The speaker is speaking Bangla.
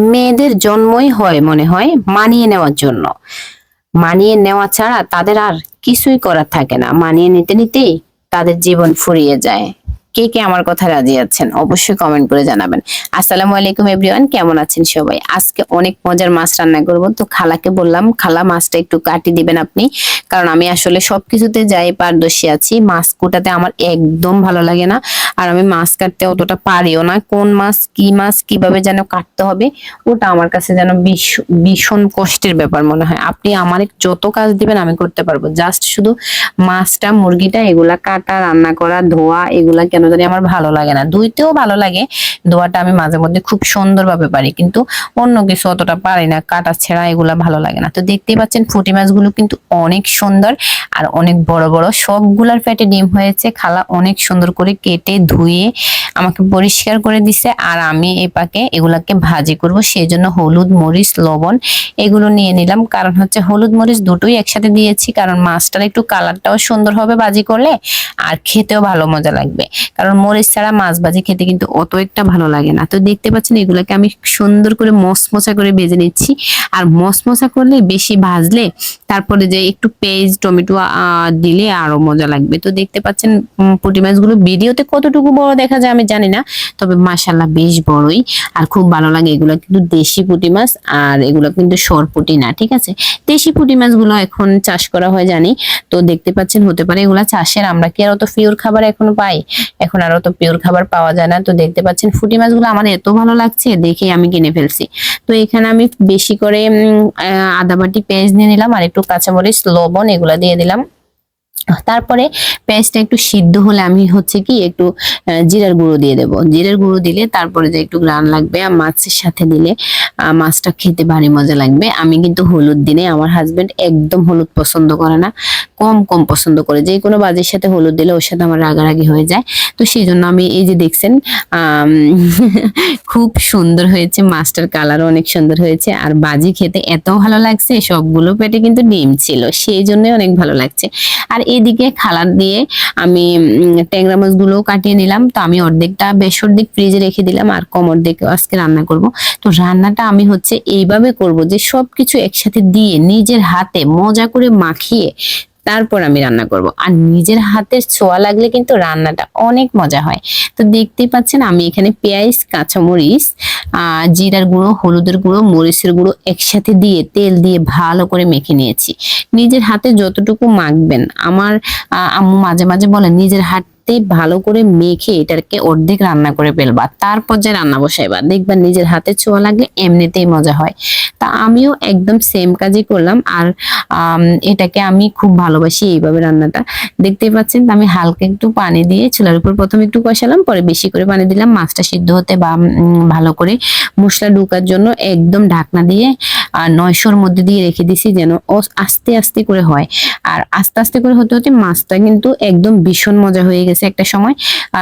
মেয়েদের জন্মই হয়, মনে হয়, মানিয়ে নেওয়ার জন্য। মানিয়ে নেওয়া ছাড়া তাদের আর কিছুই করার থাকে না। মানিয়ে নিতে নিতেই তাদের জীবন ফুরিয়ে যায়। কে কে আমার কথা রাজি আছেন, অবশ্যই কমেন্ট করে জানাবেন। আসসালামু আলাইকুম এভরিওয়ান কেমন আছেন সবাই? আজকে অনেক মজার মাছ রান্না করব। তো খালাকে বললাম, খালা মাছটা একটু কাটি দিবেন আপনি। কারণ আমি আসলে সবকিছুতে যাই পারদর্শী আছি। মাছ কুটাতে আমার একদম ভালো লাগে না। আর আমি মাছ কাটতে অতটা পারিও না। কোন মাছ, কি মাছ, কীভাবে যেন কাটতে হবে, ওটা আমার কাছে যেন ভীষ- ভীষণ কষ্টের ব্যাপার মনে হয়। আপনি আমার যত কাজ দিবেন, আমি করতে পারব। জাস্ট শুধু মাছটা, মুরগিটা, এগুলা কাটা, রান্না করা, ধোয়া, এগুলা কেন জানি আমার ভালো লাগে না। ধুইতেও ভালো লাগে, ধোয়াটা আমি মাঝে মধ্যে খুব সুন্দরভাবে পারি, কিন্তু অন্য কিছু অতটা পারি না। কাটা ছেঁড়া এগুলা ভালো লাগে না। তো দেখতেই পাচ্ছেন, ফুটি মাছগুলো কিন্তু অনেক সুন্দর আর অনেক বড় বড়। সবগুলার পেটে ডিম হয়েছে, খালা অনেক সুন্দর করে কেটে ধুয়ে আমাকে পরিষ্কার করে দিছে আর আমি এই পাকে এগুলাকে ভাজি করব। সেই জন্য হলুদ, মরিচ, লবণ এগুলো নিয়ে নিলাম। কারণ হচ্ছে হলুদ, মরিচ দুটোই একসাথে দিয়েছি। কারণ মাছটার একটু কালারটাও সুন্দর হবে ভাজি করলে আর খেতেও ভালো মজা লাগবে। কারণ মরিচ ছাড়া মাছ ভাজি খেতে কিন্তু অত একটা ভালো লাগে না। তো দেখতে পাচ্ছেন এগুলোকে আমি সুন্দর করে মশমশা করে ভেজে নিচ্ছি। আর মশমশা করলে বেশি ভাজলে তারপরে যে একটু পেঁয়াজ টমেটো দিলে আরও মজা লাগবে। তো দেখতে পাচ্ছেন পুঁটি মাছগুলো ভিডিওতে কতটুকু বড় দেখা যায় আমি জানি না, তবে মাশাল্লাহ বেশ বড়ই। আর খুব ভালো লাগে এগুলো কিন্তু দেশি পুঁটি মাছ, আর এগুলো কিন্তু সর পুঁটি না, ঠিক আছে? দেশি পুঁটি মাছগুলো এখন চাষ করা হয় জানি, তো দেখতে পাচ্ছেন হতে পারে এগুলা চাষের, আমরা কি আর অত পিওর খাবার এখনও পাই? এখন আর অত পিওর খাবার পাওয়া যায় না, তো দেখতে পাচ্ছেন ফুটি মাছগুলো আমার এত ভালো লাগছে, দেখে আমি কিনে ফেলছি। তো এখানে আমি বেশি করে আদা বাটি পেঁয়াজ নিয়ে নিলাম, আর একটু কাঁচামরিচ, লবণ এগুলা দিয়ে দিলাম। তারপরে পেঁয়াজটা একটু সিদ্ধ হলে আমি হচ্ছে কি একটু জিরার গুঁড়ো দিয়ে দেবো। জিরার গুঁড়ো দিলে তারপরে যে একটু গ্রান লাগবে আর মাছের সাথে দিলে মাছটা খেতে ভারী মজা লাগবে। আমি কিন্তু হলুদ দিনে আমার হাজবেন্ড একদম হলুদ পছন্দ করে না, কম কম পছন্দ করে। যে কোনো বাজের সাথে হলুদ দিলে ওর সাথে আমার রাগারাগি হয়ে যায়। তো সেই জন্য আমি এই যে দেখছেন খুব সুন্দর হয়েছে মাছটার কালারও অনেক সুন্দর হয়েছে। আর বাজি খেতে এত ভালো লাগছে, সবগুলো পেটে কিন্তু ডিম ছিল। সেই জন্য অনেক ভালো লাগছে। আর এদিকে খালার দিয়ে আমি ট্যাংরা মাছগুলো কাটিয়ে নিলাম। তো আমি অর্ধেকটা বেশ অর্ধেক ফ্রিজে রেখে দিলাম আর কম অর্ধেক আজকে রান্না করব। তো রান্নাটা আমি হচ্ছে এইভাবে করব যে সবকিছু একসাথে দিয়ে নিজের হাতে মজা করে মাখিয়ে তারপর আমি রান্না করব। আর নিজের হাতের ছোঁয়া লাগলে কিন্তু রান্নাটা অনেক মজা হয়। তো দেখতেই পাচ্ছেন আমি এখানে পেঁয়াজ, কাঁচামরিচ জিরার গুঁড়ো, হলুদের গুঁড়ো, মরিচের গুঁড়ো একসাথে দিয়ে তেল দিয়ে ভালো করে মেখে নিয়েছি। নিজের হাতে যতটুকু মাখবেন, আমার আম্মু মাঝে মাঝে বলেন, নিজের হাতে ভালো করে মেখে এটাকে অর্ধেক রান্না করে ফেলবা। তারপর যে রান্না বসাইবা, দেখবা নিজের হাতে ছোঁয়া লাগলে এমনিতেই মজা হয়। তা আমিও একদম সেম কাজই করলাম আর এটাকে আমি খুব ভালোবাসি এইভাবে রান্নাটা। দেখতেই পাচ্ছেন আমি হালকা একটু পানি দিয়ে চুলার উপর প্রথমে একটু কষালাম, পরে বেশি করে পানি দিলাম। মাছটা সিদ্ধ হতে বা ভালো করে মশলা ঢুকার জন্য একদম ঢাকনা দিয়ে আর নয়শোর মধ্যে দিয়ে রেখে দিছি যেন আস্তে আস্তে করে হয়। আর আস্তে আস্তে করে হতে হতে মাছটা কিন্তু একদম ভীষণ মজা হয়ে গেছে একটা সময়। আর